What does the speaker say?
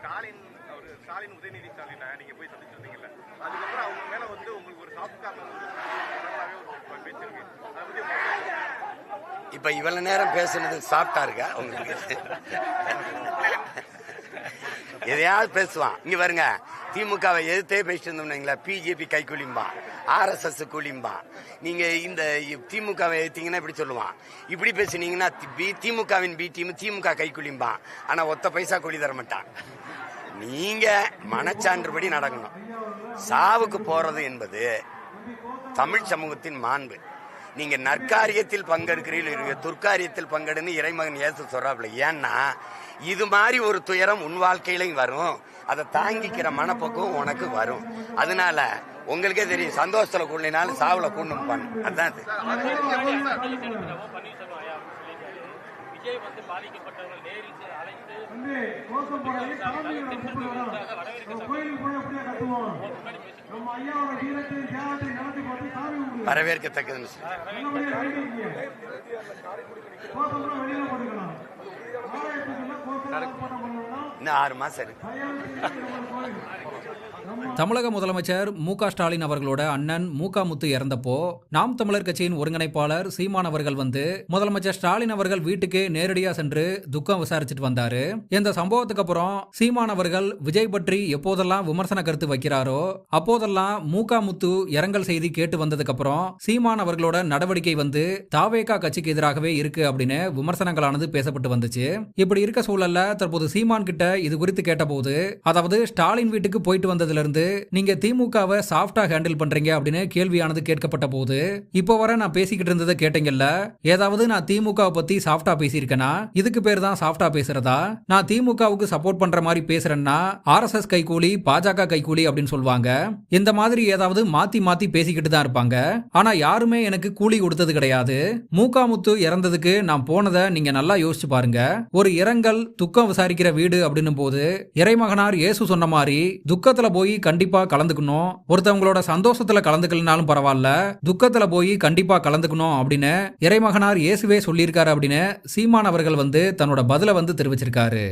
ஸ்டாலின் அவர் ஸ்டாலின் உதயநிதி ஸ்டாலினை நீங்க போய் சந்திச்சிருந்தீங்கல்ல அதுக்கப்புறம் அவங்க மேல வந்து உங்களுக்கு ஒரு சாஃப்ட் கார்னர் நல்லாவே ஒரு பேச்சு இருக்கு. அதை பத்தி உங்களுக்கு இப்ப இவ்வளவு நேரம் பேசுனது சாப்பிட்டா இருக்கா உங்களுக்கு? எதையாவது பேசுவான். இங்க பாருங்க. திமுகவை எதிர்த்தே பேசிட்டு இருந்தோம்னீங்களா பிஜேபி கை கூலிம்பான் ஆர்எஸ்எஸ் கூலிம்பான் நீங்க இந்த திமுகவை எதிர்த்தீங்கன்னா இப்படி சொல்லுவான். இப்படி பேசுனீங்கன்னா பி திமுகவின் பி டீம் திமுக கை கூலிம்பான் ஆனா ஒத்த பைசா கூலி தர மாட்டான். நீங்க மனச்சான்றுபடி நடக்கணும். சாவுக்கு போறது என்பது தமிழ் சமூகத்தின் மாண்பு. நீங்க நற்காரியத்தில் பங்கெடுக்கிறீர்கள் துர்க்காரியத்தில் பங்கெடுன்னு இறைமகன் ஏசு சொல்றாப்புல. ஏன்னா இது மாதிரி ஒரு துயரம் உன் வாழ்க்கையிலையும் வரும். அதை தாங்கிக்கிற மனப்பக்குவம் உனக்கு வரும். அதனால உங்களுக்கே தெரியும் சந்தோஷத்துல கூடனாலும் சாவுல கூண்டும் பண்ணு. அதான் அது விஜய் வரவேற்கத்தக்கதுன்னு சொல்லு. இன்னும் ஆறு மாசம் இருக்கு. தமிழக முதலமைச்சர் மு க ஸ்டாலின் அவர்களோட அண்ணன் மூகா முத்து இறந்தப்போ நாம் தமிழர் கட்சியின் ஒருங்கிணைப்பாளர் சீமான் அவர்கள் வந்து முதலமைச்சர் ஸ்டாலின் அவர்கள் வீட்டுக்கு நேரடியா சென்று துக்கம் விசாரிச்சுட்டு வந்தாரு. இந்த சம்பவத்துக்கு அப்புறம் சீமான் அவர்கள் விஜய் பற்றி எப்போதெல்லாம் விமர்சன கருத்து வைக்கிறாரோ அப்போதெல்லாம் மூகா முத்து இரங்கல் செய்தி கேட்டு வந்ததுக்கு அப்புறம் சீமான் அவர்களோட நடவடிக்கை வந்து தாவேகா கட்சிக்கு எதிராகவே இருக்கு அப்படின்னு விமர்சனங்களானது பேசப்பட்டு வந்துச்சு. இப்படி இருக்க சூழல்ல தற்போது சீமான் கிட்ட இது குறித்து கேட்டபோது அதாவது ஸ்டாலின் வீட்டுக்கு போயிட்டு வந்ததுல இருந்து நீங்க திமுகவை சாஃப்டா ஹேண்டில் பண்றீங்க அப்படின்னு கேள்வியானது கேட்கப்பட்ட போது இப்போ வர நான் பேசிக்கிட்டு இருந்ததை கேட்டீங்கல்ல ஏதாவது நான் திமுக பத்தி சாஃப்டா பேசியிருக்கேனா? இதுக்கு பேர் தான் சாஃப்டா பேசுறதா? நான் திமுகவுக்கு சப்போர்ட் பண்ற மாதிரி பேசுறேன்னா ஆர்எஸ்எஸ் கைகூலி பாஜக கைகூலி அப்படின்னு சொல்லுவாங்க. இந்த மாதிரி ஏதாவது மாத்தி மாத்தி பேசிக்கிட்டு தான் இருப்பாங்க. ஆனா யாருமே எனக்கு கூலி கொடுத்தது கிடையாது. மூகாமுத்து இறந்ததுக்கு நான் போனதை நீங்க நல்லா யோசிச்சு பாருங்க. ஒரு இரங்கல் துக்கம் விசாரிக்கிற வீடு அப்படின்னு அப்படின்னும் போது இறைமகனார் இயேசு சொன்ன மாதிரி துக்கத்துல போய் கண்டிப்பா கலந்துக்கணும். ஒருத்தவங்களோட சந்தோஷத்துல கலந்துக்கலனாலும் பரவாயில்ல. துக்கத்துல போய் கண்டிப்பா கலந்துக்கணும் அப்படின்னு இறைமகனார் இயேசுவே சொல்லியிருக்காரு அப்படின்னு சீமான் அவர்கள் வந்து தன்னோட பதில வந்து தெரிவிச்சிருக்காரு.